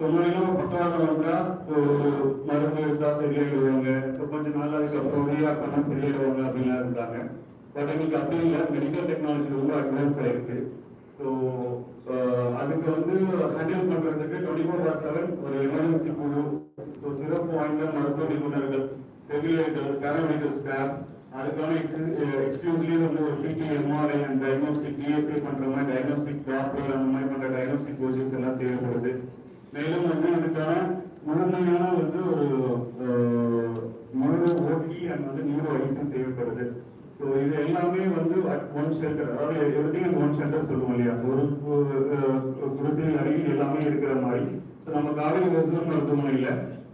So முன்னாடிலாம் பக்கவாதம் வந்தா ஸோ மருந்து எடுத்தா சரியாயிடுவாங்க. ஸோ கொஞ்ச நாள் அதுக்கப்புறம் ரீஆ பண்ணா சரியாயிடுவாங்க அப்படின்லாம் இருந்தாங்க. பட் எங்களுக்கு அப்படி இல்லை. மெடிக்கல் டெக்னாலஜி ரொம்ப அட்வான்ஸ் ஆயிருக்கு. ஸோ அதுக்கு வந்து ஹேண்டில் பண்றதுக்கு டுவெண்ட்டி ஃபோர் பார் செவன் ஒரு எமர்ஜென்சி குழு ஸோ சிறப்பு வாய்ந்த மருத்துவ நிபுணர்கள் செவிலியர்கள் பேராமெடிக்கல் ஸ்டாஃப் அதுக்கான எக்ஸ்க்ளூசிவ்லி வந்து ஒரு CT MRI and diagnostic DSA பண்ற மாதிரி டயக்னோஸ்டிக் டாக்டர் அந்த மாதிரி பண்ற டயக்னோஸ்டிக் கோச்சஸ் எல்லாம் தேவைப்படுது. மேலும் வந்து இதுக்கான முழுமையான வந்து ஒரு முழு ஓடி அண்ட் வந்து நியூரோ ஐஸும் தேவைப்படுது. ஸோ இது எல்லாமே வந்து ஒன் சென்டர் அதாவது எவ்ரிதிங் அண்ட் ஒன் சென்டர் சொல்லுவோம் இல்லையா? ஒரு குடிசை அருகில் எல்லாமே இருக்கிற மாதிரி. ஸோ நம்ம காவிரி ஒசூர் மருத்துவமனையில்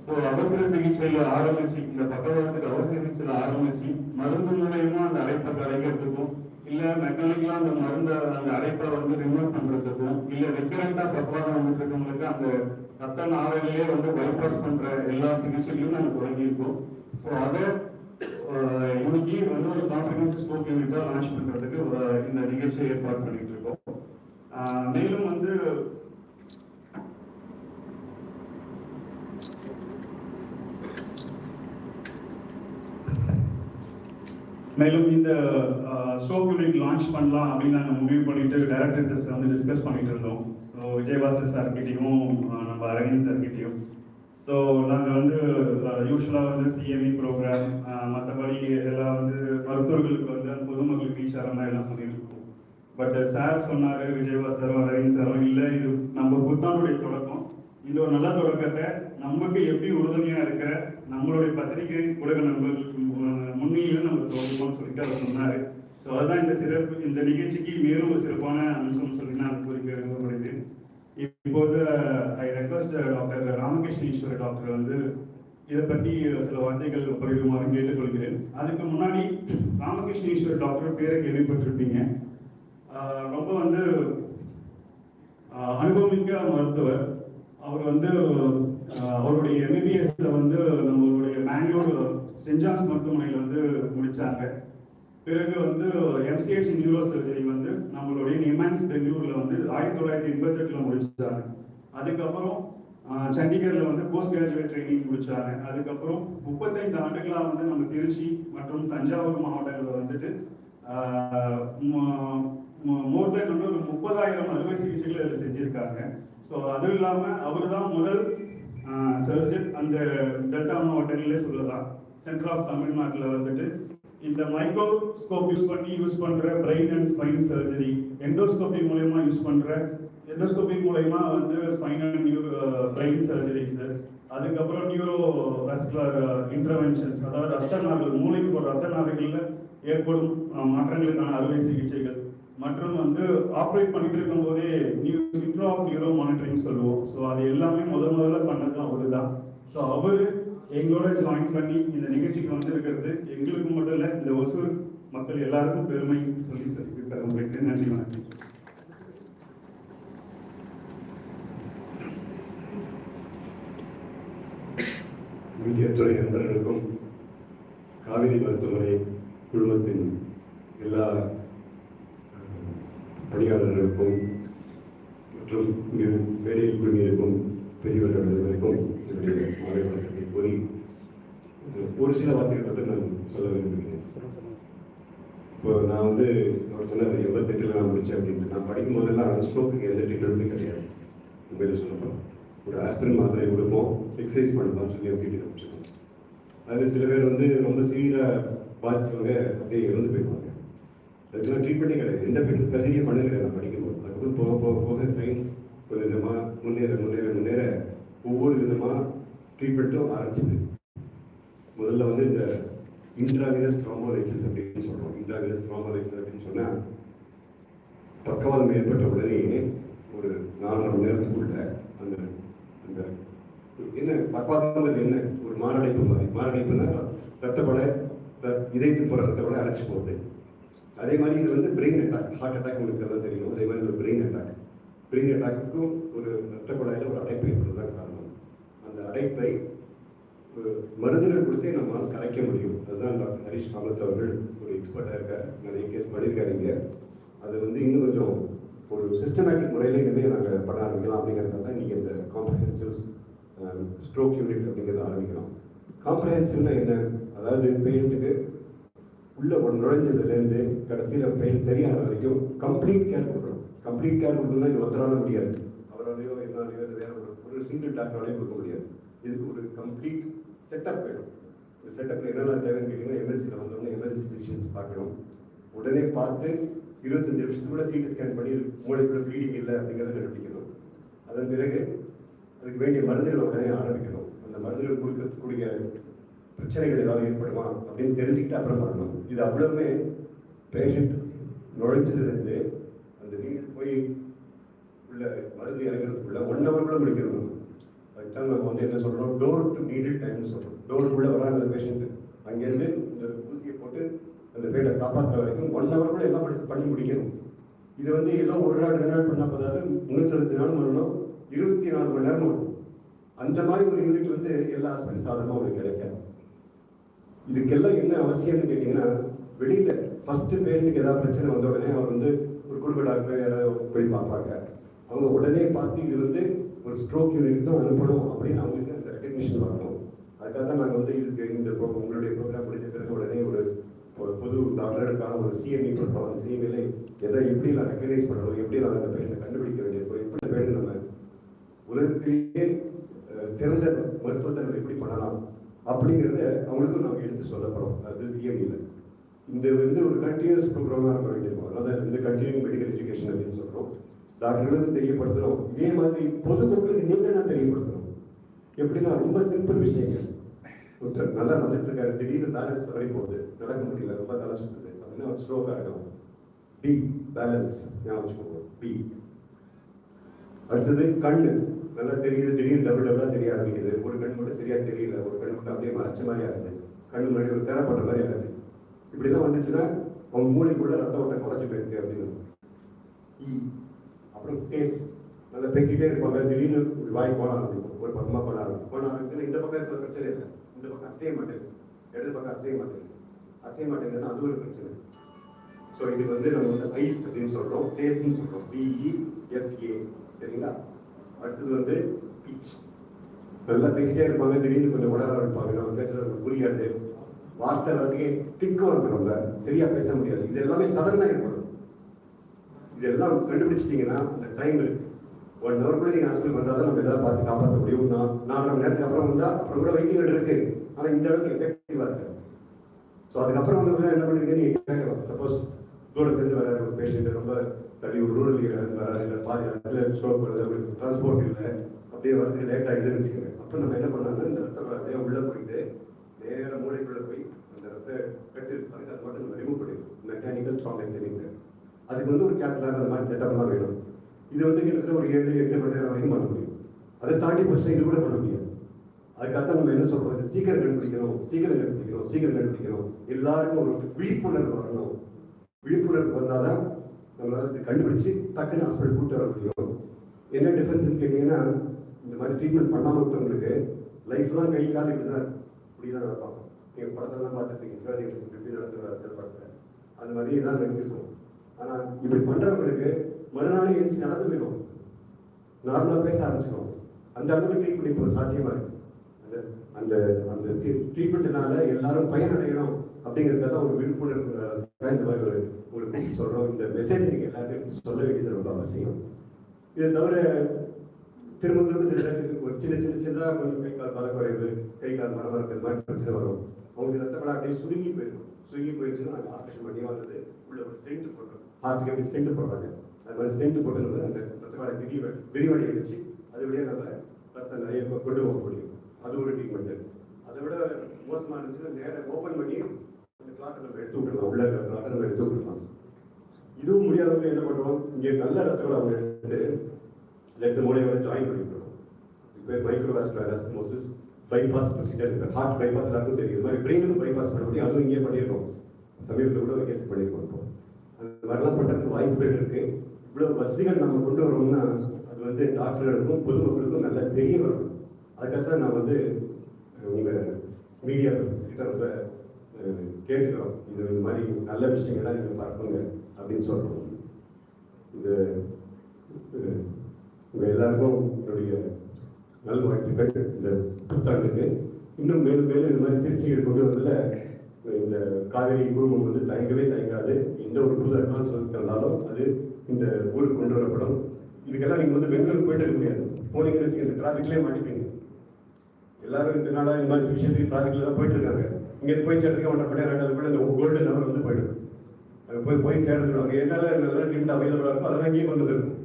ஸோ அவசர சிகிச்சையில ஆரம்பிச்சு இந்த பக்கவாதத்துக்கு அவசர சிகிச்சையில ஆரம்பிச்சு மருந்து மூலயமா அந்த அடைப்பை கரைக்கிறதுக்கும் இல்ல மெக்கானிக்கலா அந்த மருந்த அந்த அடைப்பை வந்து ரிமூவ் பண்றதுக்கும் இல்ல ரெக்கரண்டா பக்கவாதம் வந்துட்டு இருக்கவங்களுக்கு அந்த ரத்த நாரையிலே வந்து பைபாஸ் பண்ற எல்லா சிகிச்சைகளையும் நாங்க தொடங்கியிருக்கோம். ஸோ அதை இன்னைக்கு வந்து ஒரு காம்ப்ரிஹென்சிவ் ஸ்கோப் யூனிட்டா லான்ச் பண்றதுக்கு இந்த நிகழ்ச்சியை ஏற்பாடு பண்ணிட்டு இருக்கோம். ஆஹ், மேலும் வந்து மேலும் இந்த ஷோ யூனிட் லான்ச் பண்ணலாம் அப்படின்னு நாங்கள் முடிவு பண்ணிட்டு டைரக்டர்ஸ் வந்து டிஸ்கஸ் பண்ணிட்டு இருந்தோம். ஸோ விஜயவாசன் சார்கிட்டையும் நம்ம அரவிந்த் சார்கிட்டையும் ஸோ நாங்கள் வந்து யூஸ்வலாக வந்து சிஎம்இ ப்ரோக்ராம் மற்றபடி எல்லாம் வந்து மருத்துவர்களுக்கு வந்து பொதுமக்களுக்கு ரீச் ஆகிற மாதிரி எல்லாம் பண்ணியிருக்கோம் பட் சார் சொன்னார் விஜயவாசரும் அரவிந்த் சாரும் இல்லை இது நம்ம புத்தாண்டுடைய தொடக்கம். இந்த ஒரு நல்ல தொடக்கத்தை. நமக்கு எப்படி உறுதுணையாக இருக்கிற நம்மளுடைய பத்திரிகை உலக நண்பர்களுக்கு முன்னே முன்னிலையில சொல்லிட்டு அவர் சொன்னார். ஸோ அதுதான் இந்த சிறப்பு. இந்த நிகழ்ச்சிக்கு மேலும் ஒரு சிறப்பான அம்சம் சொல்லி நான் குறிக்க விரும்பப்படுகிறேன் இப்போது ஐ ரெக்வஸ்ட் டாக்டர் ராமகிருஷ்ண ஈஸ்வர டாக்டர் வந்து இதை பற்றி சில வார்த்தைகள் பகிருமாறு கேட்டுக்கொள்கிறேன். அதுக்கு முன்னாடி ராமகிருஷ்ண ஈஸ்வர டாக்டர் பேரை கேள்விப்பட்டிருப்பீங்க. Uh, ரொம்ப வந்து uh, அனுபவமிக்க மருத்துவர். அவர் வந்து uh, அவருடைய எம்பிபிஎஸ் வந்து நம்மளுடைய பெங்களூர் சென்ட் ஜான்ஸ் மருத்துவமனையில் வந்து முடித்தாங்க பிறகு வந்து எம்சிஹெச் நியூரோ சர்ஜரி வந்து நம்மளுடைய நிமான்ஸ் பெங்களூரில் வந்து ஆயிரத்தி தொள்ளாயிரத்தி எண்பத்தெட்டுல முடிச்சாங்க. அதுக்கப்புறம் சண்டிகரில் வந்து போஸ்ட் கிராஜுவேட் ட்ரைனிங் முடிச்சாங்க. அதுக்கப்புறம் முப்பத்தைந்து ஆண்டுகளாக வந்து நம்ம திருச்சி மற்றும் தஞ்சாவூர் மாவட்டங்களில் வந்துட்டு மோர் தென் வந்து ஒரு முப்பதாயிரம் அறுவை சிகிச்சைகள் இதில் செஞ்சுருக்காங்க. ஸோ அதுவும் இல்லாமல் அவர் தான் முதல் சர்ஜன் அந்த டெல்டா மாவட்டங்களே சொல்லலாம். சென்டர் ஆஃப் தமிழ்நாட்டில் வந்துட்டு இந்த மைக்ரோஸ்கோப் யூஸ் பண்ணி யூஸ் பண்ணுற brain and spine surgery endoscopy மூலயமா யூஸ் பண்ற எண்டோஸ்கோபி மூலயமா வந்து spine and neuro brain surgeries அதுக்கப்புறம் நியூரோ வாஸ்குலர் இன்டர்வென்ஷன்ஸ் அதாவது ரத்த நார்கள் மூளைக்கு போகிற ரத்த நார்கள்ல ஏற்படும் மாற்றங்களுக்கான அறுவை சிகிச்சைகள். மற்றும் வந்து ஆப்ரேட் பண்ணிட்டு இருக்கும் போதே new intro of neuro monitoring சொல்லுவோம். ஸோ அது எல்லாமே முத முதல்ல பண்ணது அவரு தான் ஸோ அவர் எங்களோட ஜாயின் பண்ணி இந்த நிகழ்ச்சிக்கு வந்திருக்கிறது எங்களுக்கு மட்டும் இல்லை இந்த ஒசூர் மக்கள் எல்லாருக்கும் பெருமை சொல்லி சொல்லி உங்களுக்கு நன்றி வணக்கம். மீடியத்துறை நண்பர்களுக்கும் காவிரி மருத்துவமனை குழுமத்தின் எல்லா பணியாளர்களுக்கும் மற்றும் இங்கு மேடையில் குழுமியிருக்கும் பெரியவர்கள் அனைவருக்கும் என்னுடைய மாலை வணக்கத்தை கூறி ஒரு சில வார்த்தைகள் மட்டும் நான் சொல்ல விரும்புகிறேன் இப்போ நான் வந்து அவர் சொன்னார் எண்பத்தெட்டில் நான் முடித்தேன் அப்படின்ட்டு நான் படிக்கும் போதெல்லாம் ஸ்ட்ரோக்கு எந்த ட்ரீட்மெண்ட்டும் கிடையாது உண்மையில சொல்லப்போம் ஒரு ஆஸ்பிரின் மாத்திரை கொடுப்போம் எக்ஸசைஸ் பண்ணலாம் சொல்லி அப்படின்னு அனுப்பிச்சிருக்கோம் அதில் சில பேர் வந்து ரொம்ப சீரியராக பாதிச்சவங்க அப்படியே இறந்து போயிடுவாங்க அதுக்கெல்லாம் ட்ரீட்மெண்ட்டே கிடையாது எந்த பெண் சர்ஜரியே பண்ண நான் நான் படிக்கும்போது அதுக்கப்புறம் போக போக போக சயின்ஸ் கொஞ்சம் கொஞ்சமாக முன்னேற முன்னேற விதமாக ட்ரீட்மெண்ட்டும் ஆரம்பிச்சது. முதல்ல வந்து இந்த இன்ட்ராவினஸ் ட்ராமோலைசிஸ் அப்படின்னு சொல்றோம். இன்ட்ராவினஸ் ட்ராமோலைசிஸ் அப்படின்னு சொன்னா பக்கவாதம் ஏற்பட்ட உடனே ஒரு நாலரை மணி நேரத்துக்குள்ள அந்த அந்த என்ன பக்கவாதம்ன்றது என்ன? ஒரு மாரடைப்பு மாதிரி. மாரடைப்புனா ரத்த கொலை இதயத்துக்கு போகிற ரத்த கொலை அடைச்சு போகுது. அதே மாதிரி இது வந்து பிரெயின் அட்டாக் ஹார்ட் அட்டாக் உங்களுக்கு எல்லாம் தெரியும். அதே மாதிரி ஒரு பிரெயின் அட்டாக் பிரெயின் அட்டாக்குக்கும் ஒரு ரத்த குழாயில ஒரு அடைப்பு ஏற்படுறதுதான் காரணம். அந்த அடைப்பை ஒரு மருந்துகள் கொடுத்தே நம்மளால் கரைக்க முடியும். அதுதான் டாக்டர் ஹரிஷ் காமத் அவர்கள் ஒரு எக்ஸ்பர்ட்டாக இருக்கார். நிறைய கேஸ் பண்ணியிருக்காருங்க அது வந்து இன்னும் கொஞ்சம் ஒரு சிஸ்டமேட்டிக் முறையில் நாங்கள் பண்ண ஆரம்பிக்கலாம் அப்படிங்கிறத தான் நீங்கள் இந்த காம்ப்ரஹென்சிவ் ஸ்ட்ரோக் யூனிட் அப்படிங்கிறத ஆரம்பிக்கிறோம். காம்ப்ரஹென்சிவ்னா என்ன? அதாவது பெயிண்ட்டுக்கு உள்ள ஒன்று நுழைஞ்சதுலேருந்து கடைசியில் பெயின் சரியாகிற வரைக்கும் கம்ப்ளீட் கேர் கொடுக்கணும். கம்ப்ளீட் கேர் கொடுக்கணும்னா இது ஒருத்தரால முடியாது. அவராலையோ என்னாலையோ வேறு ஒரு சிங்கிள் டாக்டராலையும் கொடுக்க முடியாது. இதுக்கு ஒரு கம்ப்ளீட் செட்டப் வேணும். ஒரு செட்டப்பில் என்னென்ன தேவைன்னு கேட்டிங்கன்னா எமர்ஜென்சியில் வந்தோடனே எமர்ஜென்சி டிசிஷன்ஸ் பார்க்கணும். உடனே பார்த்து இருபத்தஞ்சு நிமிஷத்துக்குள்ள சிடி ஸ்கேன் பண்ணி மூளைக்குள்ள ப்ளீடிங் இல்லை அப்படிங்கிறத கண்டுபிடிக்கணும். அதன் பிறகு அதுக்கு வேண்டிய மருந்துகளை உடனே ஆரம்பிக்கணும். அந்த மருந்துகள் கொடுக்கறதுக்குரிய பிரச்சனைகள் ஏதாவது ஏற்படுமா அப்படின்னு தெரிஞ்சுக்கிட்டு அப்புறம் பண்ணணும். இது அவ்வளவுமே பேஷண்ட் நுழைஞ்சதுலேருந்து அந்த நீர் போய் உள்ள மருந்து இறங்குறதுக்குள்ள ஒன் ஹவருக்குள்ள முடிக்கணும் அதுதான் நம்ம வந்து என்ன சொல்கிறோம் டோர் டு நீடில் டைம்னு சொல்றோம். டோருக்குள்ள வராங்க அந்த பேஷண்ட்டு அங்கேருந்து இந்த ஊசியை போட்டு அந்த பேட்டை காப்பாற்றுற வரைக்கும் ஒன் ஹவருக்குள்ள எல்லாம் பண்ணி- பண்ணி முடிக்கணும். இது வந்து ஏதோ ஒரு நாள் ரெண்டு நாள் பண்ணால் பார்த்தாது முன்னூத்தி நாள் பண்ணணும் இருபத்தி நாலு மணி நேரம் அந்த மாதிரி ஒரு யூனிட் வந்து எல்லா ஹாஸ்பிட்டல் சாதாரணமாக உங்களுக்கு கிடைக்காது. இதுக்கெல்லாம் என்ன அவசியம்னு கேட்டிங்கன்னா வெளியில் ஃபஸ்ட்டு பேஷண்ட்டுக்கு ஏதாவது பிரச்சனை வந்த உடனே அவர் வந்து ஒரு குடும்ப டாக்டர் யாராவது போய் பார்ப்பாங்க. அவங்க உடனே பார்த்து இது வந்து ஒரு ஸ்ட்ரோக் யூனிட் தான் அனுப்பணும் அப்படின்னு அவங்களுக்கு அந்த ரெக்கக்னிஷன் வரணும். அதுக்காக தான் நாங்கள் வந்து இதுக்கு இந்த உங்களுடைய ப்ரோக்ராம் முடிஞ்ச பிறகு உடனே ஒரு ஒரு பொது டாக்டர்களுக்கான ஒரு சிஎம்இ பண்ணுறோம் அந்த சிஎம்இல எதை எப்படி நான் ரெக்கக்னைஸ் பண்ணணும் எப்படி நான் அந்த பேஷண்ட்டை கண்டுபிடிக்க வேண்டியிருக்கோம் எப்படி பேஷண்ட் நம்ம உலகத்திலேயே சிறந்த மருத்துவத்தை நம்ம எப்படி பண்ணலாம் அப்படிங்கிறத அவங்களுக்கும் நாங்கள் எடுத்து சொல்ல போகிறோம் அது சிஎம்இல இந்த வந்து ஒரு கண்டினியூஸ் ப்ரோக்ராமாக இருக்க வேண்டியிருக்கும் அதாவது இந்த கண்டினியூ மெடிக்கல் எஜுகேஷன் அப்படின்னு சொல்கிறோம் டாக்டர்களுக்கு தெரியப்படுத்துகிறோம் இதே மாதிரி பொதுமக்களுக்கு நீங்கள் நான் தெரியப்படுத்தணும் எப்படின்னா ரொம்ப சிம்பிள் விஷயங்கள். ஒருத்தர் நல்லா நடந்துட்டு இருக்காரு. திடீர்னு பேலன்ஸ் தவறி போகுது. நடக்க முடியல. ரொம்ப தலை சுற்றுது அப்படின்னா ஸ்ட்ரோக்காக இருக்கலாம் பி பேலன்ஸ் ஞாபகம் வச்சுக்கோங்க. பி அடுத்தது கண்ணு. நல்லா தெரியுது. திடீர்னு டபுள் டபுளாக தெரிய ஆரம்பிக்குது. ஒரு கண் மட்டும் சரியாக தெரியல. ஒரு கண் மட்டும் அப்படியே மறைச்ச மாதிரி ஆகுது. கண்ணு முன்னாடி ஒரு தேரப்பட்ட மாதிரி ஆகுது. இப்படிலாம் வந்துச்சுன்னா அவங்க மூளைக்குள்ள ரத்த ஓட்டம் குறைஞ்சு போயிருக்கு அப்படின்னு. E. அப்புறம் ஃபேஸ் நல்லா பேசிட்டே இருப்பாங்க திடீர்னு ஒரு வாய் போனால் ஆரம்பிக்கும் ஒரு பக்கமாக போனால் ஆரம்பிக்கும் போன ஆரம்பிக்குன்னா இந்த பக்கம் இருக்கிற பிரச்சனை இல்லை. இந்த பக்கம் அசைய மாட்டேங்குது இடது பக்கம் அசைய மாட்டேங்குது அசைய மாட்டேங்குதுன்னா அது ஒரு பிரச்சனை. ஸோ இது வந்து நம்ம வந்து ஐஸ் அப்படின்னு சொல்கிறோம் ஃபேஸ்ன்னு சொல்கிறோம் பிஇஎஃப்ஏ சரிங்களா? அடுத்தது வந்து ஸ்பீச் நல்லா பேசிட்டே இருப்பாங்க. திடீர்னு கொஞ்சம் உடலாக இருப்பாங்க. நம்ம பேசுறது புரியாது. வார்த்தை வரதுக்கே திக்கம் இருக்கணும்ல நம்ம சரியா பேச முடியாது. இது எல்லாமே சடனாக ஏற்படும். இதெல்லாம் கண்டுபிடிச்சிட்டிங்கன்னா இந்த டைம் இருக்கு. ஒன் ஹவர்க்குள்ள நீங்கள் ஹாஸ்பிட்டல் வந்தால் தான் நம்ம எதாவது பார்த்து காப்பாற்ற முடியும். நான் நாலு மணி நேரத்துக்கு அப்புறம் வந்தால் அப்புறம் கூட வைத்தியங்கள் இருக்கு. ஆனால் இந்த அளவுக்கு எஃபெக்டிவாக இருக்கு ஸோ அதுக்கப்புறம் வந்து என்ன பண்ணுவீங்க நீங்கள் கேட்கலாம் சப்போஸ் தூரத்துலேருந்து வர ஒரு பேஷண்ட் ரொம்ப தள்ளி ஒரு ரூரல் ஏரியாவில் இல்லை பாதி இடத்துல ஸ்ட்ரோக் வருது அவங்களுக்கு டிரான்ஸ்போர்ட் இல்லை அப்படியே வரதுக்கு லேட் ஆகிடுதுன்னு வச்சுக்கோங்க. அப்போ நம்ம என்ன பண்ணலாம்னா இந்த ரத்தம் அப்படியே உள்ளே போயிட்டு நேராக மூளைக்குள்ளே போய் அந்த ரத்த கட்டு இருப்பாங்க அது மட்டும் ரிமூவ் பண்ணிடுவோம் மெக்கானிக்கல் த்ராம்பெக்டமிக் அதுக்கு வந்து ஒரு கேட்லாக் அந்த மாதிரி செட்டப்லாம் வேணும். இது வந்து கிட்டத்தட்ட ஒரு ஏழு எட்டு மணி நேரம் வரைக்கும் பண்ண முடியும். அதை தாண்டி போச்சுன்னா இது கூட பண்ண முடியாது. அதுக்காக நம்ம என்ன சொல்றோம் சீக்கிரம் கண்டுபிடிக்கணும் சீக்கிரம் கண்டுபிடிக்கிறோம் சீக்கிரம் கண்டுபிடிக்கிறோம் எல்லாருக்கும் ஒரு விழிப்புணர்வு வரணும். விழிப்புணர்வு வந்தாதான் நம்மளால இது கண்டுபிடிச்சு டக்குன்னு ஹாஸ்பிட்டல் கூட்டு வர முடியும். என்ன டிஃபரன்ஸ்னு கேட்டீங்கன்னா இந்த மாதிரி ட்ரீட்மெண்ட் பண்ணாமல் விட்டவங்களுக்கு லைஃப்லாம் கை கால் இப்படி தான் இப்படி தான் நடப்பாங்க நீங்கள் படத்தெல்லாம் பார்த்துருப்பீங்க. சிவாஜி கணேசன் எப்படி நடத்துகிற சில படத்தில். அந்த மாதிரி தான் இருக்கும் ஆனால் இப்படி பண்ணுறவங்களுக்கு மறுநாள் எழுந்து நடந்து போயிடும். நார்மலாக பேச ஆரம்பிச்சிடும். அந்த அளவுக்கு ட்ரீட்மெண்ட் இப்போ சாத்தியமா இருக்கு. அந்த அந்த அந்த ட்ரீட்மெண்ட்னால எல்லாரும் பயனடையணும் தான் ஒரு விழிப்புணர்வு இந்த மாதிரி ஒரு உங்களுக்கு சொல்றோம். இந்த மெசேஜ் நீங்க எல்லாருமே சொல்ல வேண்டியது ரொம்ப அவசியம். இதை தவிர திரும்ப திரும்ப சில நேரத்துக்கு ஒரு சின்ன சின்ன சின்னதாக கை கால் பலக்குறைவு கை கால் மரமா இருக்கிற மாதிரி பிரச்சனை வரும். அவங்களுக்கு ரத்த படம் அப்படியே சுருங்கி போயிருக்கும் சுருங்கி போயிருச்சுன்னா அது ஆப்ரேஷன் பண்ணியோ அல்லது உள்ள ஒரு ஸ்டென்ட் போடுறோம் ஹார்ட்டுக்கு எப்படி ஸ்டென்ட் போடுறாங்க? அது மாதிரி ஸ்டென்ட் போட்டு நம்ம அந்த ரத்த படம் விரிவ விரிவடையை வச்சு அது வழியாக நம்ம ரத்தம் நிறைய கொண்டு போக முடியும். அது ஒரு ட்ரீட்மெண்ட் அதை விட மோசமாக இருந்துச்சுன்னா நேராக ஓப்பன் பண்ணி அந்த கிளாட்டை நம்ம எடுத்து விட்டுடலாம். உள்ள இருக்கிற கிளாட்டை நம்ம எடுத்து விட்டுடலாம். இதுவும் முடியாதவங்க என்ன பண்ணுறோம் இங்கே நல்ல ரத்தங்களை அவங்க எடுத்து ரெண்டு மூலையோட ஜாயின் பண்ணிக்கிறோம். இப்போ மைக்ரோவாஸ்குலர் அனஸ்மோசிஸ் பைபாஸ் ப்ரொசீஜர் இருக்கு ஹார்ட் பைபாஸ் எல்லாருக்கும் தெரியும். இது மாதிரி பிரெயினுக்கும் பைபாஸ் பண்ண முடியும் அதுவும் இங்கே பண்ணியிருக்கோம். சமீபத்தில் கூட ஒரு கேஸ் பண்ணியிருக்கோம். இப்போ அந்த மாதிரிலாம் பண்ணுறதுக்கு வாய்ப்புகள் இருக்கு. இவ்வளோ வசதிகள் நம்ம கொண்டு வரோம்னா அது வந்து டாக்டர்களுக்கும் பொதுமக்களுக்கும் நல்லா தெரிய வரும். அதுக்காக தான் நான் வந்து உங்கள் மீடியா பர்சன்ஸ் கிட்ட ரொம்ப கேட்டுக்கிறோம். இது இந்த மாதிரி நல்ல விஷயங்கள்லாம் நீங்கள் பார்ப்போங்க அப்படின்னு சொல்கிறோம் இது உங்கள் எல்லாருக்கும் என்னுடைய நல்வாழ்த்துக்கள் இந்த புத்தாண்டுக்கு. இன்னும் மேலும் மேலும் இந்த மாதிரி சிகிச்சைகள் கொண்டு வரதுல இந்த காவேரி குழுமம் வந்து தயங்கவே தயங்காது. எந்த ஒரு புது அட்வான்ஸ் வந்தாலும் அது இந்த ஊருக்கு கொண்டு வரப்படும். இதுக்கெல்லாம் நீங்கள் வந்து பெங்களூருக்கு போயிட்டு இருக்க முடியாது. போனீங்கன்னு வச்சு இந்த டிராஃபிக்லேயே மாட்டிப்பீங்க. எல்லாரும் இந்த நாளாக இந்த மாதிரி விஷயத்துக்கு டிராஃபிக்கில் தான் போயிட்டு இருக்காங்க. இங்கே போய் சேர்றதுக்கு ஒன்றரை மணி நேரம் கூட இந்த கோல்டன் ஹவர் வந்து போயிடும். அங்கே போய் போய் சேர்றதுக்கு என்னால் நல்லா நின்று டிமெண்ட் அவைலபிளாக இருக்கும் அதெல்லாம் இங்கேயே கொண்டு வந்துருக்கும்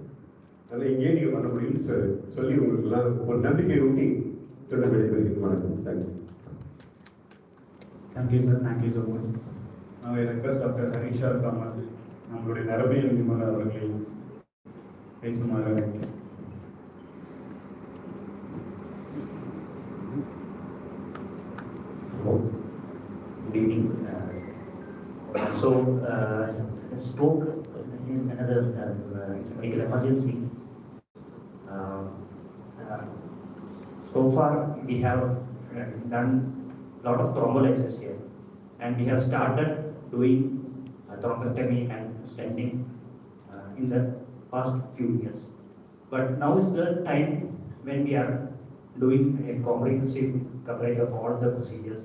அதனால் இங்கேயே நீங்கள் பண்ண முடியும்னு சொல்லி சொல்லி உங்களுக்குலாம் ஒரு நம்பிக்கை ஊட்டி சொல்ல விடைபெறுகிறேன் வணக்கம் thank you thank you sir thank you so much நான் ரெக்வஸ்ட் டாக்டர் ஹரிஷா காமல் நம்மளுடைய நரம்பியல் நிபுணர் அவர்களை பேசுமாறு அழைக்கிறேன். Good evening. Uh, So, uh, stroke is another uh, medical emergency. So far, we have uh, done lot of thrombolysis here, and we have started doing uh, thrombectomy and stenting uh, in the past few years. But now is the time when we are doing a comprehensive coverage of all the procedures.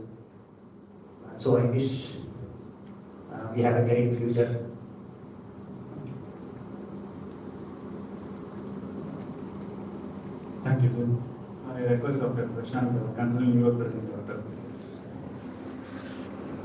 Uh, So I wish uh, we have a great future. Thank you. I request Dr. Prashant, considering your certain purpose.